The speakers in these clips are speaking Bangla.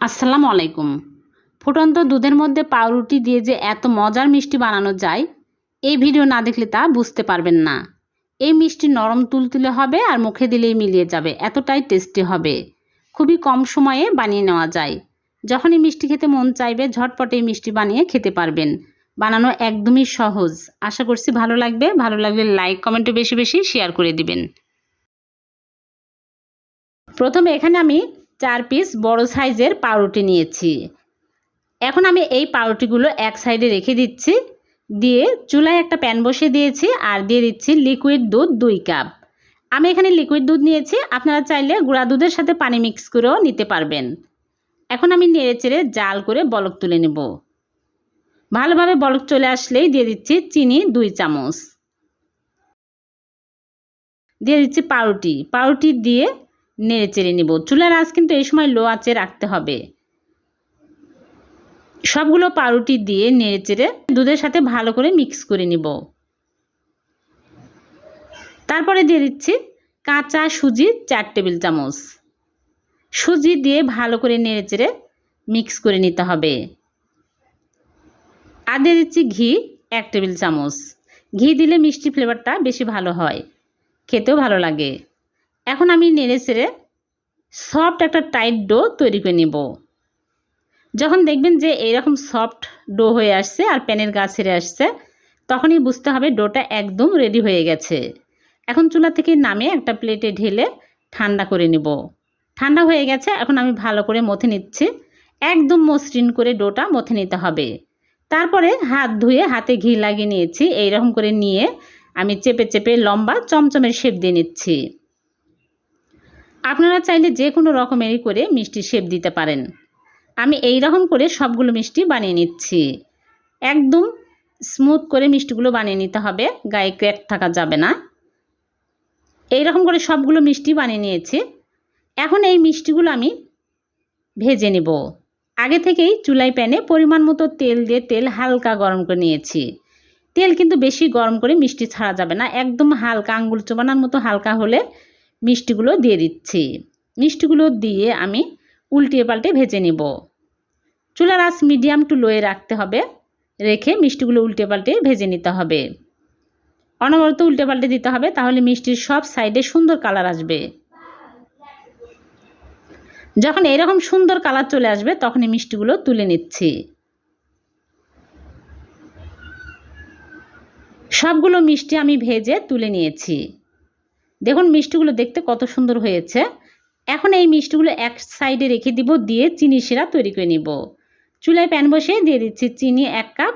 আসসালামু আলাইকুম। ফুটন্ত দুধের মধ্যে পাউরুটি দিয়ে যে এত মজার মিষ্টি বানানো যায়, এই ভিডিও না দেখলে তা বুঝতে পারবেন না। এই মিষ্টি নরম তুলতুলে হবে আর মুখে দিলেই মিলিয়ে যাবে, এতটাই টেস্টি হবে। খুবই কম সময়ে বানিয়ে নেওয়া যায়। যখনই মিষ্টি খেতে মন চাইবে, ঝটপট এই মিষ্টি বানিয়ে খেতে পারবেন। বানানো একদমই সহজ। আশা করছি ভালো লাগবে। ভালো লাগলে লাইক, কমেন্টে বেশি বেশি শেয়ার করে দিবেন। প্রথমে এখানে আমি চার পিস বড় সাইজের পাউরুটি নিয়েছি। এখন আমি এই পাউরুটিগুলো এক সাইডে রেখে দিচ্ছি। দিয়ে চুলায় একটা প্যান বসিয়ে দিয়েছি আর দিয়ে দিচ্ছি লিকুইড দুধ দুই কাপ আমি এখানে লিকুইড দুধ নিয়েছি, আপনারা চাইলে গুঁড়া দুধের সাথে পানি মিক্স করেও নিতে পারবেন। এখন আমি নেড়ে চেড়ে জাল করে বলক তুলে নেব। ভালোভাবে বলক চলে আসলেই দিয়ে দিচ্ছি চিনি দুই চামচ। দিয়ে দিচ্ছি পাউরুটি। পাউরুটি দিয়ে নেড়ে চেড়ে নিব। চুলার আঁচ কিন্তু এই সময় লো আঁচে রাখতে হবে। সবগুলো পাউরুটি দিয়ে নেড়ে চেড়ে দুধের সাথে ভালো করে মিক্স করে নিব। তারপরে দিয়ে দিচ্ছি কাঁচা সুজি চার টেবিল চামচ। সুজি দিয়ে ভালো করে নেড়ে চেড়ে মিক্স করে নিতে হবে। আর দিয়ে দিচ্ছি ঘি এক টেবিল চামচ। ঘি দিলে মিষ্টি ফ্লেভারটা বেশি ভালো হয়। খেতেও ভালো লাগে। এখন আমি নেড়ে চেড়ে সফট একটা টাইট ডো তৈরি করে নেব। যখন দেখবেন যে এইরকম সফট ডো হয়ে আসছে আর প্যানের গা ছেড়ে আসছে, তখনই বুঝতে হবে ডোটা একদম রেডি হয়ে গেছে। এখন চুলা থেকে নামে একটা প্লেটে ঢেলে ঠান্ডা করে নেব। ঠান্ডা হয়ে গেছে, এখন আমি ভালো করে মথে নিচ্ছি। একদম মসৃণ করে ডোটা মথে নিতে হবে। তারপরে হাত ধুয়ে হাতে ঘি লাগিয়ে নিয়েছি, এইরকম করে নিয়ে আমি চেপে চেপে লম্বা চমচমের শেপ দিয়ে নিচ্ছি। আপনারা চাইলে যে কোনো রকমেরই করে মিষ্টি শেপ দিতে পারেন। আমি এই রকম করে সবগুলো মিষ্টি বানিয়ে নিচ্ছি। একদম স্মুথ করে মিষ্টিগুলো বানিয়ে নিতে হবে, গায়ে ক্র্যাক থাকা যাবে না। এই রকম করে সবগুলো মিষ্টি বানিয়ে নিয়েছি। এখন এই মিষ্টিগুলো আমি ভেজে নেব। আগে থেকেই চুলাই প্যানে পরিমাণ মতো তেল দিয়ে তেল হালকা গরম করে নিয়েছি। তেল কিন্তু বেশি গরম করে মিষ্টি ছাড়া যাবে না। একদম হালকা আঙ্গুল চোবানোর মতো হালকা হলে মিষ্টিগুলো দিয়ে দিচ্ছি। মিষ্টিগুলো দিয়ে আমি উল্টিয়ে পাল্টে ভেজে নেব। চুলার আঁচ মিডিয়াম টু লোয়ে রাখতে হবে। রেখে মিষ্টিগুলো উল্টে পাল্টে ভেজে নিতে হবে। অনবরত উল্টে পাল্টে দিতে হবে তাহলে মিষ্টির সব সাইডে সুন্দর কালার আসবে। যখন এরকম সুন্দর কালার চলে আসবে তখন এই মিষ্টিগুলো তুলে নিচ্ছি। সবগুলো মিষ্টি আমি ভেজে তুলে নিয়েছি। দেখুন মিষ্টিগুলো দেখতে কত সুন্দর হয়েছে। এখন এই মিষ্টিগুলো এক সাইডে রেখে দিব, দিয়ে চিনি শিরা তৈরি করে নিব। চুলায় প্যান বসিয়ে দিয়ে দিচ্ছি চিনি এক কাপ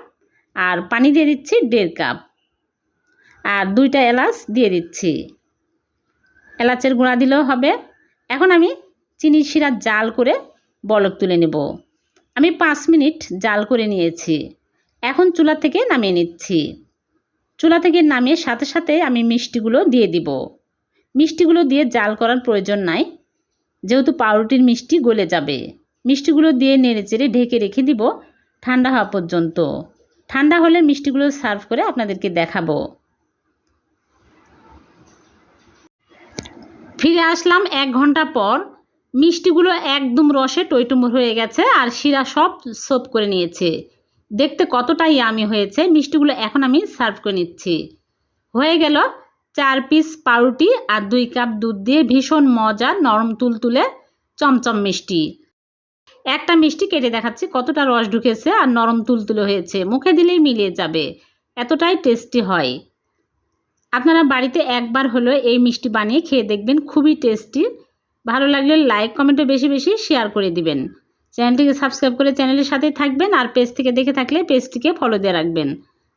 আর পানি দিয়ে দিচ্ছি দেড় কাপ। আর দুইটা এলাচ দিয়ে দিচ্ছি। এলাচের গুঁড়া দিলেও হবে। এখন আমি চিনি শিরা জাল করে বলক তুলে নেব। আমি পাঁচ মিনিট জাল করে নিয়েছি। এখন চুলা থেকে নামিয়ে নিচ্ছি। চুলা থেকে নামিয়ে সাথে সাথে আমি মিষ্টিগুলো দিয়ে দিব। মিষ্টিগুলো দিয়ে জাল করার প্রয়োজন নাই। যেহেতু পাউরুটির মিষ্টি গলে যাবে। মিষ্টিগুলো দিয়ে নেড়ে চেড়ে ঢেকে রেখে দিব ঠান্ডা হওয়া পর্যন্ত। ঠান্ডা হলে মিষ্টিগুলো সার্ভ করে আপনাদেরকে দেখাবো। ফিরে আসলাম এক ঘণ্টা পর। মিষ্টিগুলো একদম রসে টইটুম্বর হয়ে গেছে আর শিরা সব সোপ করে নিয়েছে। দেখতে কতটাই আমি হয়েছে। মিষ্টিগুলো এখন আমি সার্ভ করে নিচ্ছি। হয়ে গেল চার পিস পাউরুটি আর দুই কাপ দুধ দিয়ে ভীষণ মজা, নরম, তুলতুলে, চমচম মিষ্টি। একটা মিষ্টি কেটে দেখাচ্ছি কতটা রস ঢুকেছে আর নরম, তুলতুলে হয়েছে। মুখে দিলেই মিলিয়ে যাবে। এতটাই টেস্টি হয়। আপনারা বাড়িতে একবার হলেও এই মিষ্টি বানিয়ে খেয়ে দেখবেন, খুবই টেস্টি। ভালো লাগলে লাইক কমেন্টে বেশি বেশি শেয়ার করে দিবেন। চ্যানেলটিকে সাবস্ক্রাইব করে চ্যানেলের সাথেই থাকবেন আর পেজ থেকে দেখে থাকলে পেজটিকে ফলো দিয়ে রাখবেন।